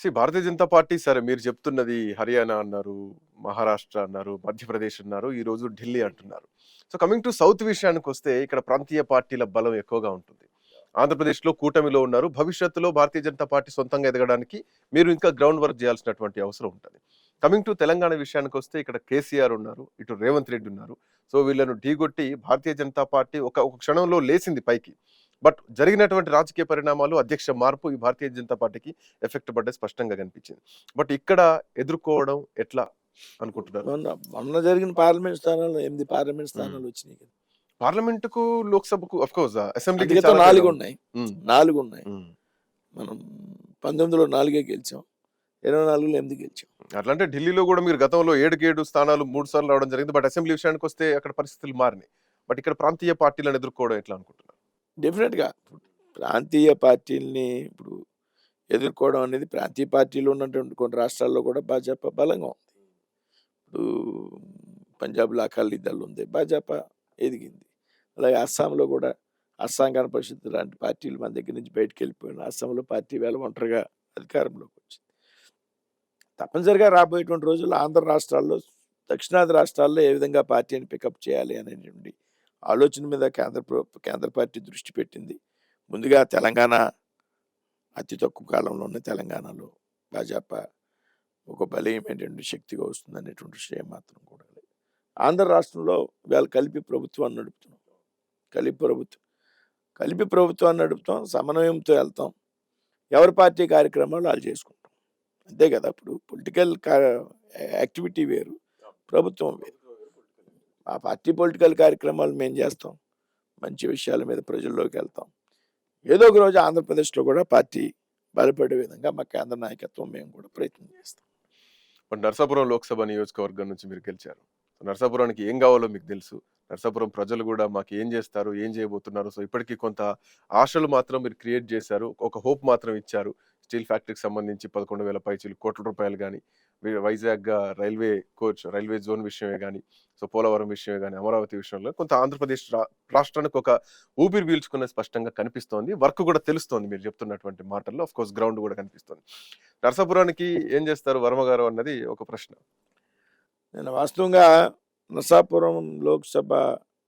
C Bharatiya Janata party సరే మీరు చెప్తున్నది హర్యానా అన్నారు మహారాష్ట్ర అన్నారు మధ్యప్రదేశ్ అన్నారు ఈ రోజు ఢిల్లీ అంటున్నారు. సో కమింగ్ టు సౌత్ విషయానికి వస్తే ఇక్కడ ప్రాంతీయ పార్టీల బలం ఎక్కువగా ఉంటుంది. ఆంధ్రప్రదేశ్లో కూటమిలో ఉన్నారు. భవిష్యత్తులో భారతీయ జనతా పార్టీ సొంతంగా ఎదగడానికి మీరు ఇంకా గ్రౌండ్ వర్క్ చేయాల్సినటువంటి అవసరం ఉంటుంది. కమింగ్ టు తెలంగాణ విషయానికి వస్తే ఇక్కడ కేసీఆర్ ఉన్నారు ఇటు రేవంత్ రెడ్డి ఉన్నారు. సో వీళ్ళను ఢీగొట్టి భారతీయ జనతా పార్టీ ఒక ఒక క్షణంలో లేచింది పైకి. బట్ జరిగినటువంటి రాజకీయ పరిణామాలు అధ్యక్ష మార్పు ఈ భారతీయ జనతా పార్టీకి ఎఫెక్ట్ పడ్డే స్పష్టంగా కనిపించింది. బట్ ఇక్కడ ఎదుర్కోవడం ఎట్లా అనుకుంటున్నారు? మొన్న జరిగిన పార్లమెంట్ స్థానాలు ఎనిమిది పార్లమెంట్ స్థానాలు వచ్చినాయి కదా. పార్లమెంట్కు లోక్సభకు అఫ్ కోర్స్ చాలా నాలుగు ఉన్నాయి. నాలుగు ఉన్నాయి. మనం పంతొమ్మిదిలో నాలుగే గెలిచాం. ఇరవై నాలుగులో ఎనిమిది గెలిచాం. అట్లా అంటే ఢిల్లీలో కూడా మీరు గతంలో ఏడుకి ఏడు స్థానాలు మూడు సార్లు రావడం జరిగింది. బట్ అసెంబ్లీ విషయానికి వస్తే అక్కడ పరిస్థితులు మారినాయి. బట్ ఇక్కడ ప్రాంతీయ పార్టీలను ఎదుర్కోవడం ఎట్లా అనుకుంటున్నారు? డెఫినెట్గా ప్రాంతీయ పార్టీల్ని ఇప్పుడు ఎదుర్కోవడం అనేది ప్రాంతీయ పార్టీలు ఉన్నటువంటి కొన్ని రాష్ట్రాల్లో కూడా భాజపా బలంగా ఉంది. ఇప్పుడు పంజాబ్లో అకాలీ దళ్ ఉంది భాజపా ఎదిగింది. అలాగే అస్సాంలో కూడా అస్సాం గణ పరిషత్ లాంటి పార్టీలు మన దగ్గర నుంచి బయటకు వెళ్ళిపోయిన అస్సాంలో పార్టీ వేళ ఒంటరిగా అధికారంలోకి వచ్చింది. తప్పనిసరిగా రాబోయేటువంటి రోజుల్లో ఆంధ్ర రాష్ట్రాల్లో దక్షిణాది రాష్ట్రాల్లో ఏ విధంగా పార్టీని పికప్ చేయాలి అనేటువంటి ఆలోచన మీద కేంద్ర ప్ర- కేంద్ర పార్టీ దృష్టి పెట్టింది. ముందుగా తెలంగాణ అతి తక్కువ కాలంలో ఉన్న తెలంగాణలో భాజపా ఒక బలీయమైనటువంటి శక్తిగా వస్తుంది అనేటువంటి విషయం మాత్రం కూడా లేదు. ఆంధ్ర రాష్ట్రంలో వీళ్ళు కలిపి ప్రభుత్వాన్ని నడుపుతున్నాం. కలిపి ప్రభుత్వం కలిపి ప్రభుత్వాన్ని నడుపుతాం సమన్వయంతో వెళ్తాం. ఎవరి పార్టీ కార్యక్రమాలు వాళ్ళు చేసుకుంటాం. అంతే కదా అప్పుడు పొలిటికల్ యాక్టివిటీ వేరు ప్రభుత్వం వేరు. ఆ పార్టీ పొలిటికల్ కార్యక్రమాలు మేము చేస్తాం. మంచి విషయాల మీద ప్రజల్లోకి వెళ్తాం ఏదో ఒక రోజు ఆంధ్రప్రదేశ్లో కూడా పార్టీ బలపడే విధంగా మా కేంద్ర నాయకత్వం మేము కూడా ప్రయత్నం చేస్తాం. నరసాపురం నర్సాపురం లోక్సభ నియోజకవర్గం నుంచి మీరు గెలిచారు. నరసాపురానికి నర్సాపురానికి ఏం కావాలో మీకు తెలుసు. నర్సాపురం ప్రజలు కూడా మాకు ఏం చేస్తారు ఏం చేయబోతున్నారు. సో ఇప్పటికీ కొంత ఆశలు మాత్రం మీరు క్రియేట్ చేశారు. ఒక హోప్ మాత్రం ఇచ్చారు. స్టీల్ ఫ్యాక్టరీకి సంబంధించి పదకొండు వేల పైచీలు కోట్ల రూపాయలు కానీ Vizag railway coach railway zone విషయమే కానీ సో పోలవరం విషయమే కానీ అమరావతి విషయంలో కొంత ఆంధ్రప్రదేశ్ రాష్ట్రానికి ఒక ఊపిరి పీల్చుకునే స్పష్టంగా కనిపిస్తోంది. వర్క్ కూడా తెలుస్తోంది మీరు చెప్తున్నటువంటి మాటల్లో. ఆఫ్ కోర్స్ గ్రౌండ్ కూడా కనిపిస్తోంది. నరసాపురానికి ఏం చేస్తారు వర్మ గారు అన్నది ఒక ప్రశ్న. నేను వాస్తవంగా నరసాపురం లోక్సభ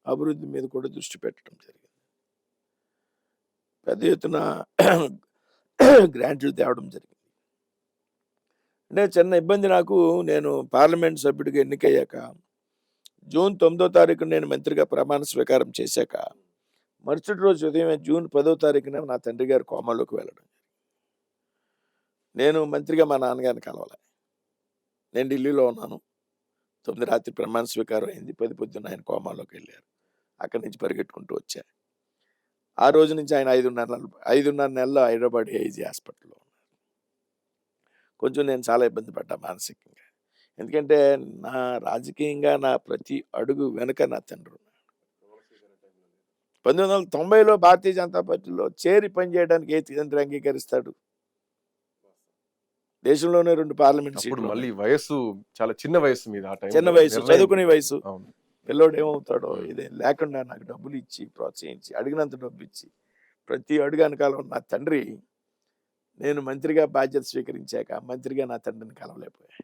అభివృద్ధి మీద కూడా దృష్టి పెట్టడం జరిగింది. పెద్ద ఎత్తున గ్రాంట్లు తేవడం జరిగింది. అంటే చిన్న ఇబ్బంది నాకు. నేను పార్లమెంట్ సభ్యుడిగా ఎన్నికయ్యాక జూన్ తొమ్మిదో తారీఖు నేను మంత్రిగా ప్రమాణ స్వీకారం చేశాక మరుసటి రోజు ఉదయం జూన్ పదో తారీఖున నా తండ్రి గారు కోమాలోకి వెళ్ళడం నేను మంత్రిగా మా నాన్నగారిని కలవాలి. నేను ఢిల్లీలో ఉన్నాను. తొమ్మిది రాత్రి ప్రమాణ స్వీకారం అయింది. పది పొద్దున్న ఆయన కోమాలోకి వెళ్ళారు. అక్కడి నుంచి పరిగెట్టుకుంటూ వచ్చా ఆ రోజు నుంచి ఆయన ఐదున్నర ఐదున్నర నెలలు హైదరాబాద్ ఏజీ హాస్పిటల్లో కొంచెం నేను చాలా ఇబ్బంది పడ్డా మానసికంగా. ఎందుకంటే నా రాజకీయంగా నా ప్రతి అడుగు వెనుక నా తండ్రి పంతొమ్మిది వందల తొంభైలో భారతీయ జనతా పార్టీలో చేరి పనిచేయడానికి ఏ తండ్రి అంగీకరిస్తాడు? దేశంలోనే రెండు పార్లమెంట్ సీట్లు మళ్ళీ. వయస్సు చాలా చిన్న వయస్సు మీద చిన్న వయసు చదువుకునే వయసు పిల్లోడు ఏమవుతాడో ఇదే లేకుండా నాకు డబ్బులు ఇచ్చి ప్రోత్సహించి అడిగినంత డబ్బు ఇచ్చి ప్రతి అడుగు వెనకాల ఉన్న నా తండ్రి నేను మంత్రిగా బాధ్యత స్వీకరించాక మంత్రిగా నా తండ్రిని కలవలేకపోయా.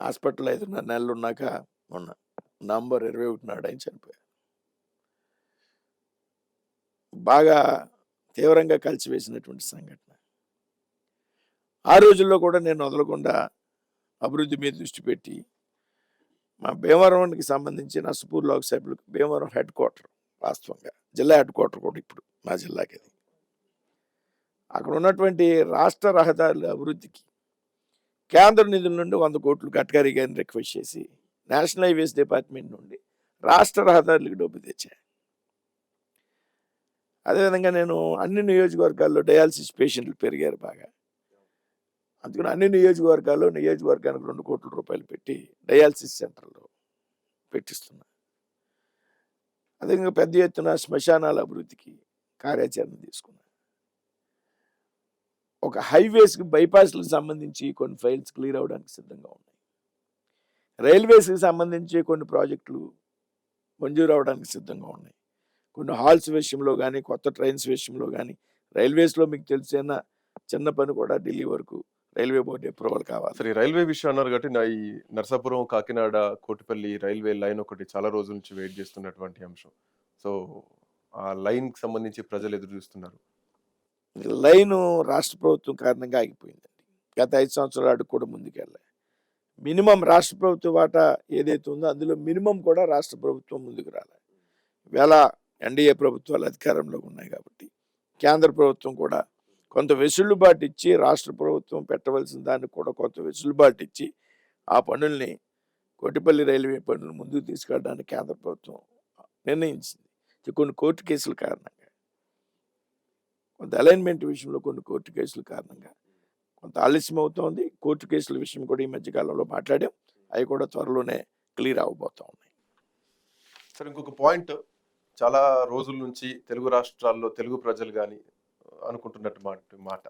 హాస్పిటల్ ఐదున్నర నెలలు ఉన్నాక మొన్న నవంబర్ ఇరవై ఒకటి నాడు ఆయన చనిపోయారు బాగా తీవ్రంగా కలిసివేసినటువంటి సంఘటన. ఆ రోజుల్లో కూడా నేను వదలకుండా అభివృద్ధి మీద దృష్టి పెట్టి మా భీమవరంకి సంబంధించి సుపూర్ లోక్సభలకు భీమవరం హెడ్ క్వార్టర్ వాస్తవంగా జిల్లా హెడ్ క్వార్టర్ కూడా ఇప్పుడు మా జిల్లాకి అది. అక్కడ ఉన్నటువంటి రాష్ట్ర రహదారుల అభివృద్ధికి కేంద్ర నిధుల నుండి వంద కోట్లు గడ్కరీ గారిని రిక్వెస్ట్ చేసి నేషనల్ హైవేస్ డిపార్ట్మెంట్ నుండి రాష్ట్ర రహదారులకు డబ్బు తెచ్చా అదేవిధంగా నేను అన్ని నియోజకవర్గాల్లో డయాలసిస్ పేషెంట్లు పెరిగారు బాగా. అందుకని అన్ని నియోజకవర్గాల్లో నియోజకవర్గానికి రెండు కోట్ల రూపాయలు పెట్టి డయాలసిస్ సెంటర్లో పెట్టిస్తున్నా. అదేవిధంగా పెద్ద ఎత్తున శ్మశానాల అభివృద్ధికి కార్యాచరణ తీసుకున్నా. ఒక హైవేస్కి బైపాస్లకు సంబంధించి కొన్ని ఫైల్స్ క్లియర్ అవ్వడానికి సిద్ధంగా ఉన్నాయి. రైల్వేస్కి సంబంధించి కొన్ని ప్రాజెక్టులు మంజూరు అవడానికి సిద్ధంగా ఉన్నాయి. కొన్ని హాల్స్ విషయంలో కానీ కొత్త ట్రైన్స్ విషయంలో కానీ రైల్వేస్లో మీకు తెలిసిన చిన్న పని కూడా ఢిల్లీ వరకు రైల్వే బోర్డు అప్రూవల్ కావాలి. సరే రైల్వే విషయం అన్నారు కాబట్టి నా ఈ నర్సాపురం కాకినాడ కోటిపల్లి రైల్వే లైన్ ఒకటి చాలా రోజుల నుంచి వెయిట్ చేస్తున్నటువంటి అంశం. సో ఆ లైన్కి సంబంధించి ప్రజలు ఎదురు చూస్తున్నారు. లైను రాష్ట్ర ప్రభుత్వం కారణంగా ఆగిపోయిందండి. గత ఐదు సంవత్సరాలు అడుగు కూడా ముందుకెళ్ళాయి మినిమం రాష్ట్ర ప్రభుత్వ వాటా ఏదైతే ఉందో అందులో మినిమం కూడా రాష్ట్ర ప్రభుత్వం ముందుకు రాలే. వేళ ఎన్డీఏ ప్రభుత్వాలు అధికారంలో ఉన్నాయి కాబట్టి కేంద్ర ప్రభుత్వం కూడా కొంత వెసులుబాటు ఇచ్చి రాష్ట్ర ప్రభుత్వం పెట్టవలసిన దానికి కూడా కొంత వెసులుబాటు ఇచ్చి ఆ పనుల్ని కోటిపల్లి రైల్వే పనులు ముందుకు తీసుకెళ్ళడానికి కేంద్ర ప్రభుత్వం నిర్ణయించింది. కొన్ని కోర్టు కేసుల కారణంగా. కొంత అలైన్మెంట్ విషయంలో కొన్ని కోర్టు కేసుల కారణంగా కొంత ఆలస్యం అవుతోంది. కోర్టు కేసుల విషయం కూడా ఈ మధ్యకాలంలో మాట్లాడాం. అవి కూడా త్వరలోనే క్లియర్ అవబోతా ఉన్నాయి. సరే ఇంకొక పాయింట్ చాలా రోజుల నుంచి తెలుగు రాష్ట్రాల్లో తెలుగు ప్రజలు కానీ అనుకుంటున్నట్టు మాట మాట.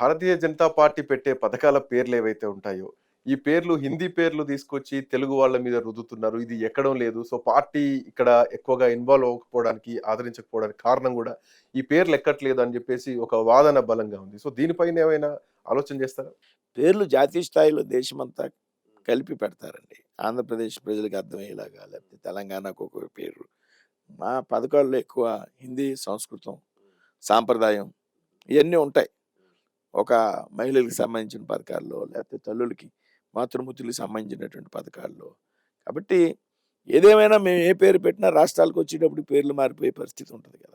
భారతీయ జనతా పార్టీ పెట్టే పథకాల పేర్లు ఏవైతే ఉంటాయో ఈ పేర్లు హిందీ పేర్లు తీసుకొచ్చి తెలుగు వాళ్ళ మీద రుద్దుతున్నారు. ఇది ఎక్కడం లేదు. సో పార్టీ ఇక్కడ ఎక్కువగా ఇన్వాల్వ్ అవ్వకపోవడానికి ఆదరించకపోవడానికి కారణం కూడా ఈ పేర్లు ఎక్కట్లేదు అని చెప్పేసి ఒక వాదన బలంగా ఉంది. సో దీనిపైన ఏమైనా ఆలోచన చేస్తారా? పేర్లు జాతీయ స్థాయిలో దేశమంతా కలిపి పెడతారండి. ఆంధ్రప్రదేశ్ ప్రజలకు అర్థమయ్యేలాగా లేకపోతే తెలంగాణకు ఒక పేరు. మా పథకాల్లో ఎక్కువ హిందీ సంస్కృతం సాంప్రదాయం ఇవన్నీ ఉంటాయి. ఒక మహిళలకు సంబంధించిన పథకాల్లో లేకపోతే తల్లులకి మాతృమూర్తులకు సంబంధించినటువంటి పథకాల్లో. కాబట్టి ఏదేమైనా మేము ఏ పేరు పెట్టినా రాష్ట్రాలకు వచ్చేటప్పుడు పేర్లు మారిపోయే పరిస్థితి ఉంటుంది కదా.